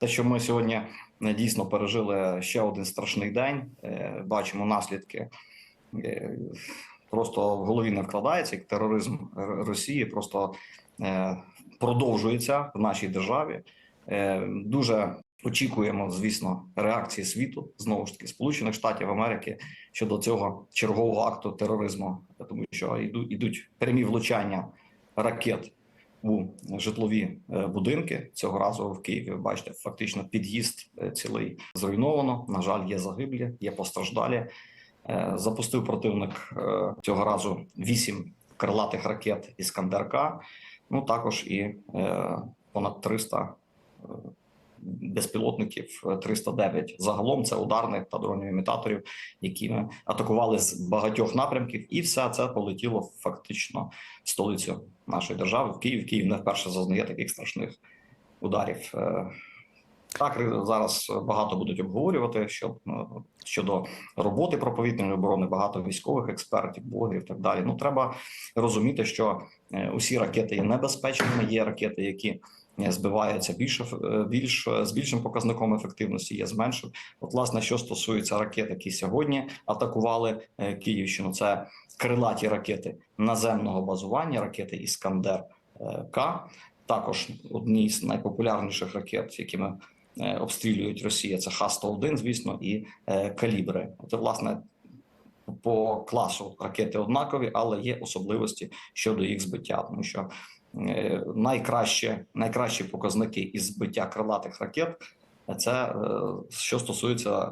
те, що ми сьогодні е, дійсно пережили ще один страшний день. е, Бачимо наслідки. е, Просто в голові не вкладається, як тероризм Росії просто продовжується в нашій державі. Дуже очікуємо, звісно, реакції світу знову ж таки Сполучених Штатів Америки щодо цього чергового акту тероризму, тому що йдуть прямі влучання ракет у житлові е, будинки. Цього разу в Києві бачите, фактично під'їзд е, цілий зруйновано. На жаль, є загиблі, є постраждалі. Е, Запустив противник цього разу вісім крилатих ракет Іскандер-К, ну також і понад 300 е, безпілотників, е, 309 загалом. Це ударних та дронів імітаторів, які ми атакували з багатьох напрямків, і все це полетіло фактично в столицю нашої держави в Київ. Київ не вперше зазнає таких страшних ударів. Е, Так, зараз багато будуть обговорювати що, е, щодо роботи проповідної оборони, багато військових експертів, блогерів і так далі. Ну треба розуміти, що е, усі ракети є небезпечними. Є ракети, які збиваються більше е, більш з більшим показником ефективності, є з меншим. От, власне, що стосується ракет, які сьогодні атакували е, Київщину, це крилаті ракети наземного базування, ракети Іскандер е, К. Також одні з найпопулярніших ракет, якими обстрілюють Росія, це Х-101, звісно, і калібри. Це власне по класу ракети однакові, але є особливості щодо їх збиття, тому що е, найкраще, найкращі показники із збиття крилатих ракет. Це е, що стосується е,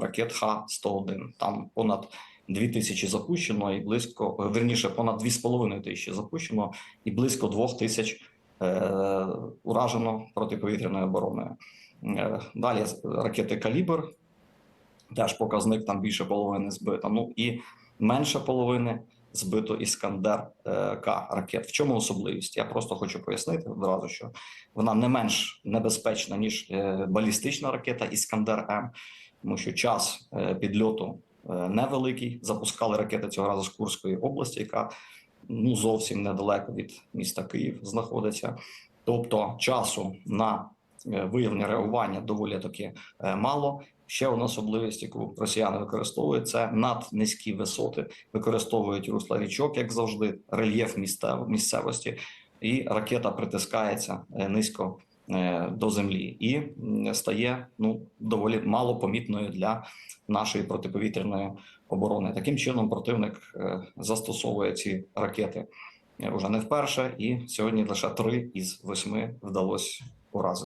ракет Х-101. Там понад 2 тисячі запущено і близько верніше, понад 2,5 тисячі запущено і близько 2 тисяч уражено протиповітряною обороною. Далі ракети Калібр, теж показник там більше половини збито. Ну і менше половини збито Іскандер е, К ракет. В чому особливість? Я просто хочу пояснити одразу, що вона не менш небезпечна ніж е, балістична ракета Іскандер М, тому що час е, підльоту невеликий. Запускали ракети цього разу з Курської області, яка ну зовсім недалеко від міста Київ знаходиться. Тобто часу на е, виявлення реагування доволі таки е, мало. Ще одна особливість, яку росіяни використовують, це наднизькі висоти, використовують русла річок, як завжди, рельєф місцев- місцевості, і ракета притискається е, низько до землі і стає ну доволі мало помітною для нашої протиповітряної оборони. Таким чином, противник застосовує ці ракети уже не вперше, і сьогодні лише три із восьми вдалося уразити.